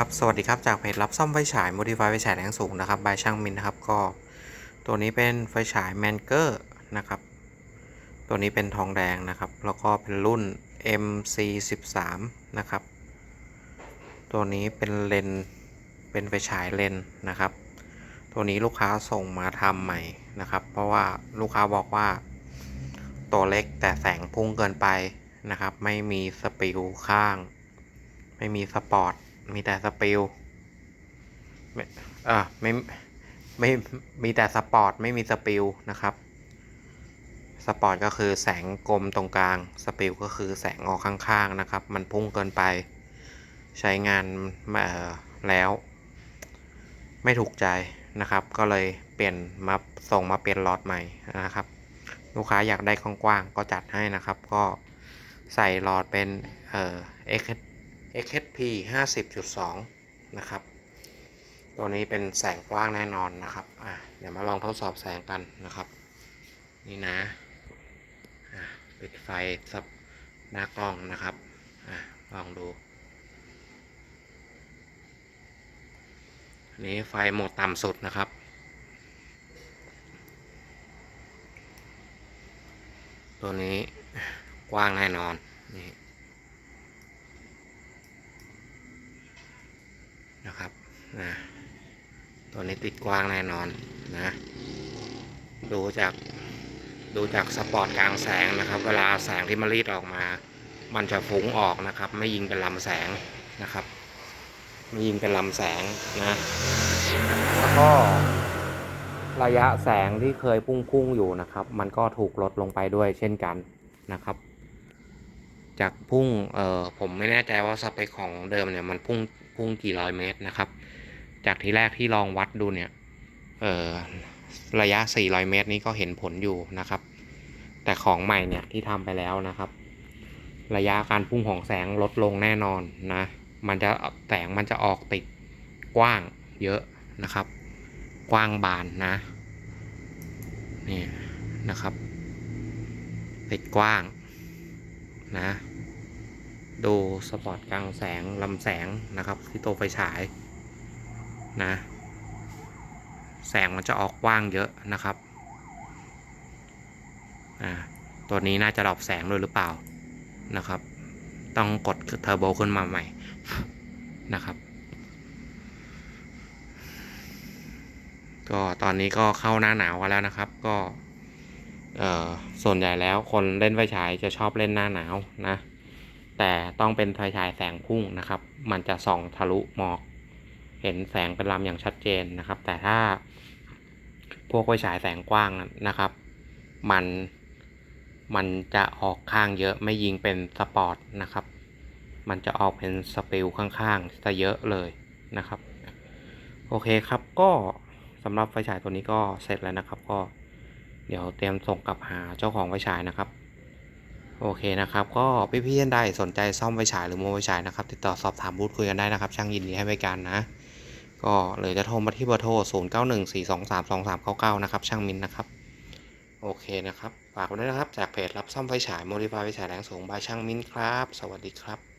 ครับสวัสดีครับจากเพจรับซ่อมไฟฉาย Modify ไฟฉายแรงสูงนะครับบายช่างมินนะครับก็ ตัวนี้เป็นไฟฉายแมนเกอร์นะครับ ตัวนี้เป็นทองแดงนะครับ แล้วก็เป็นรุ่น MC13 นะครับ ตัวนี้เป็นเลนเป็นไฟฉายเลนนะครับ ตัวนี้ลูกค้าส่งมาทำใหม่นะครับ เพราะว่าลูกค้าบอกว่า ตัวเล็กแต่แสงพุ่งเกินไปนะครับ ไม่มีสปิลข้าง ไม่มีสปอร์ต มีแต่สปิลไม่เออไม่ไม่มีแต่สปอร์ตไม่มีสปิลนะครับสปอร์ตก็คือแสงกลมตรงกลาง สปิลก็คือแสงออกข้างๆนะครับ มันพุ่งเกินไป ใช้งานเอ่อแล้ว ไม่ถูกใจนะครับ ก็เลยเปลี่ยนมาส่งมาเปลี่ยนหลอดใหม่นะครับ ลูกค้าอยากได้กว้างๆก็จัดให้นะครับ ก็ใส่หลอดเป็นเอ่อ X XHP 50.2 นะครับ ตัวนี้เป็นแสงกว้างแน่นอนนะครับอะเดี๋ยวมาลองทดสอบแสงกันนะครับ นี่นะอะปิดไฟสับหน้ากล้องนะครับอะลองดูนนี้ไฟโหมดต่ำสุดนะครับ ตัวนี้กว้างแน่นอนนี่ นะครับนะตัวนี้ติดกว้างแน่นอนนะดูจากดูจากสปอร์ตกลางแสงนะครับ เวลาแสงที่มันรีดออกมา มันจะฟุ้งออกนะครับ ไม่ยิงเป็นลำแสงนะครับ ไม่ยิงเป็นลำแสงนะแล้วก็ระยะแสงที่เคยพุ่งๆอยู่นะครับ มันก็ถูกลดลงไปด้วยเช่นกันนะครับ จากพุ่งเอ่อผมไม่แน่ใจว่าสเปคของเดิมเนี่ยมันพุ่งพุ่งกี่ร้อยเมตรนะครับ จากที่แรกที่ลองวัดดูเนี่ยเอ่อระยะ 400 เมตรนี้ก็เห็นผลอยู่นะครับ แต่ของใหม่เนี่ยที่ทำไปแล้วนะครับ ระยะการพุ่งของแสงลดลงแน่นอนนะ มันจะแสงมันจะออกติดกว้างเยอะนะครับ กว้างบานนะนี่นะครับ ติดกว้างนะ ดูสปอร์ตกลางแสงลำแสงนะครับที่ตัวไฟฉายนะ แสงมันจะออกกว้างเยอะนะครับตัวนี้น่าจะดรอปแสงด้วยหรือเปล่านะครับ ต้องกดเทอร์โบขึ้นมาใหม่นะครับก็ตอนนี้ก็เข้าหน้าหนาวกันแล้วนะครับ ก็ส่วนใหญ่แล้วคนเล่นไฟฉายจะชอบเล่นหน้าหนาวนะ แต่ต้องเป็นไฟฉายแสงพุ่งนะครับ มันจะส่องทะลุหมอก เห็นแสงเป็นลำอย่างชัดเจนนะครับ แต่ถ้าพวกไฟฉายแสงกว้างนะครับ มันมันจะออกข้างเยอะไม่ยิงเป็นสปอร์ตนะครับ มันจะออกเป็นสปิลข้างๆซะเยอะเลยนะครับ โอเคครับก็สำหรับไฟฉายตัวนี้ก็เสร็จแล้วนะครับ ก็เดี๋ยวเตรียมส่งกลับหาเจ้าของไฟฉายนะครับ โอเคนะครับ ก็พี่ๆท่านใดสนใจซ่อมไฟฉายหรือโมไฟฉายนะครับ ติดต่อสอบถามพูดคุยกันได้นะครับ ช่างยินดีให้บริการนะ ก็เลยจะโทรมาที่เบอร์โทร 0 9 1 4 2 3 2 3 9 9 นะครับ ช่างมินนะครับ โอเคนะครับ ฝากไว้ด้วยนะครับ จากเพจรับซ่อมไฟฉายโมดิฟายไฟฉายแรงสูงบายช่างมินครับ สวัสดีครับ